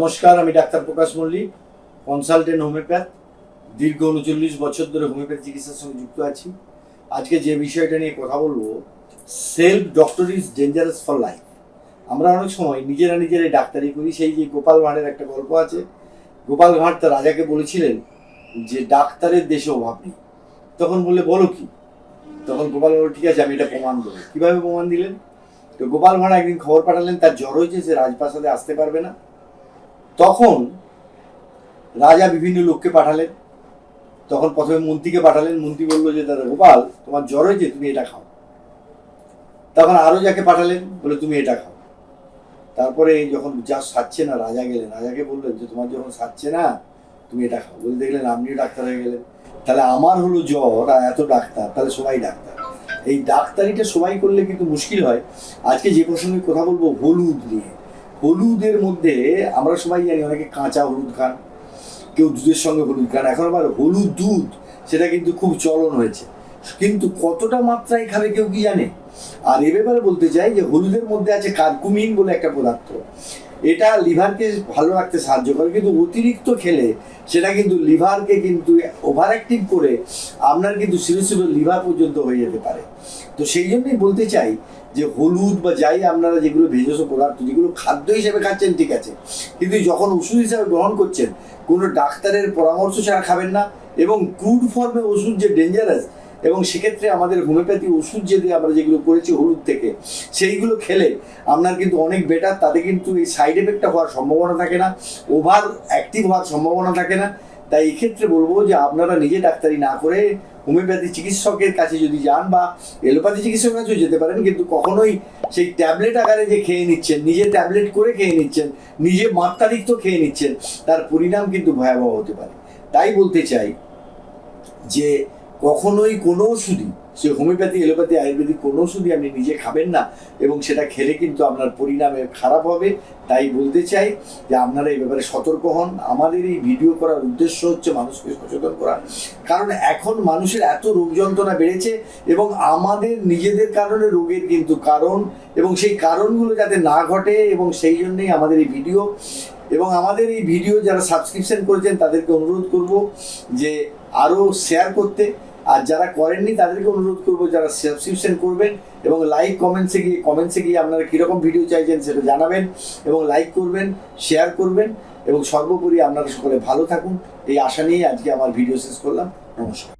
নমস্কার, আমি doctor Prakash Mallick consultant homeopath দীর্ঘ উনচল্লিশ বছর ধরে হোমিওপ্যাথি চিকিৎসার সঙ্গে যুক্ত আছি। আজকে যে বিষয়টা নিয়ে কথা বলব self doctor is dangerous for life আমরা অনেক সময় নিজেরা নিজেরাই ডাক্তারি করি, সেই যে গোপাল ভাঁড়ের একটা গল্প আছে। গোপাল ভাঁড় তার রাজাকে বলেছিলেন যে, ডাক্তারের দেশে অভাব নেই। তখন বললে, বলো কি? তখন গোপাল বলল, ঠিক আছে, আমি এটা প্রমাণ দেবো। কীভাবে প্রমাণ দিলেন? তো গোপাল ভাঁড় একদিন খবর পাঠালেন, তার জ্বর হয়েছে, সে রাজপ্রাসাদে আসতে পারবে না। তখন রাজা বিভিন্ন লোককে পাঠালেন। তখন প্রথমে মন্ত্রীকে পাঠালেন। মন্ত্রী বলল যে, দাদা গোপাল, তোমার জ্বর হয়েছে, তুমি এটা খাও। তখন আরও যাকে পাঠালেন বলে তুমি এটা খাও। তারপরে যখন যা সারছে না, রাজা গেলেন। রাজাকে বললেন যে, তোমার যখন সারছে না, তুমি এটা খাও। বলে দেখলেন, আপনিও ডাক্তার হয়ে গেলেন। তাহলে আমার হলো জ্বর আর এত ডাক্তার, তাহলে সবাই ডাক্তার। এই ডাক্তারিটা সবাই করলে কিন্তু মুশকিল হয়। আজকে যে প্রসঙ্গে কথা বলব, হলুদ নিয়ে। হলুদের মধ্যে আমরা সবাই জানি অনেকে কাঁচা হলুদ খান, কেউ দুধের সঙ্গে হলুদ খান। এখন আবার হলুদ দুধ, সেটা কিন্তু খুব চলন হয়েছে। কিন্তু কতটা মাত্রায় খাবে কেউ কি জানে? আর এ ব্যাপারে বলতে চাই যে হলুদের মধ্যে আছে কার্কুমিন বলে একটা পদার্থ। এটা লিভারকে ভালো রাখতে সাহায্য করে, কিন্তু অতিরিক্ত খেলে সেটা কিন্তু লিভারকে কিন্তু ওভার অ্যাক্টিভ করে আপনার কিন্তু সিরো সিরো লিভার পর্যন্ত হয়ে যেতে পারে। তো সেই জন্যই বলতে চাই যে হলুদ বা যাই আপনারা যেগুলো ভেষজ পদার্থ, যেগুলো খাদ্য হিসেবে খাচ্ছেন, ঠিক আছে। কিন্তু যখন ওষুধ হিসাবে গ্রহণ করছেন, কোনো ডাক্তারের পরামর্শ ছাড়া খাবেন না এবং ক্রুড ফর্মে ওষুধ যে ডেঞ্জারাস এবং সেক্ষেত্রে আমাদের হোমিওপ্যাথি ওষুধ যে দিয়ে আমরা যেগুলো করেছি হলুদ থেকে, সেইগুলো খেলে আপনার কিন্তু অনেক বেটার তাতে কিন্তু এই সাইড এফেক্টটা হওয়ার সম্ভাবনা থাকে না ওভার অ্যাক্টিভ হওয়ার সম্ভাবনা থাকে না। তাই এক্ষেত্রে ক্ষেত্রে বলব যে আপনারা নিজে ডাক্তারি না করে হোমিওপ্যাথি চিকিৎসকের কাছে যদি যান বা এলোপ্যাথি চিকিৎসকের কাছেও যেতে পারেন, কিন্তু কখনোই সেই ট্যাবলেট আকারে যে খেয়ে নিচ্ছেন, নিজে ট্যাবলেট করে খেয়ে নিচ্ছেন, নিজে মাত্রাতিরিক্ত খেয়ে নিচ্ছেন, তার পরিণাম কিন্তু ভয়াবহ হতে পারে। তাই বলতে চাই যে কখনোই কোনো ওষুধই, সে হোমিওপ্যাথি এলোপ্যাথি আয়ুর্বেদিক কোনো ওষুধই আপনি নিজে খাবেন না এবং সেটা খেলে কিন্তু আপনার পরিণামে খারাপ হবে। তাই বলতে চাই যে আপনারা এই ব্যাপারে সতর্ক হন। আমাদের এই ভিডিও করার উদ্দেশ্য হচ্ছে মানুষকে সচেতন করা। কারণ এখন মানুষের এত রোগ যন্ত্রণা বেড়েছে এবং আমাদের নিজেদের কারণে রোগের কিন্তু কারণ এবং সেই কারণগুলো যাতে না ঘটে এবং সেই জন্যই আমাদের এই ভিডিও। এবং আমাদের এই ভিডিও যারা সাবস্ক্রিপশন করেছেন তাদেরকে অনুরোধ করব যে আরও শেয়ার করতে। আর যারা করেননি, তাদেরকে অনুরোধ করব যারা সাবস্ক্রিপশন করবেন এবং লাইক কমেন্টসে গিয়ে কমেন্টসে গিয়ে আপনারা কীরকম ভিডিও চাইছেন সেটা জানাবেন এবং লাইক করবেন শেয়ার করবেন এবং সর্বোপরি আপনারা সকলে ভালো থাকুন। এই আশা নিয়েই আজকে আমার ভিডিও শেষ করলাম। নমস্কার।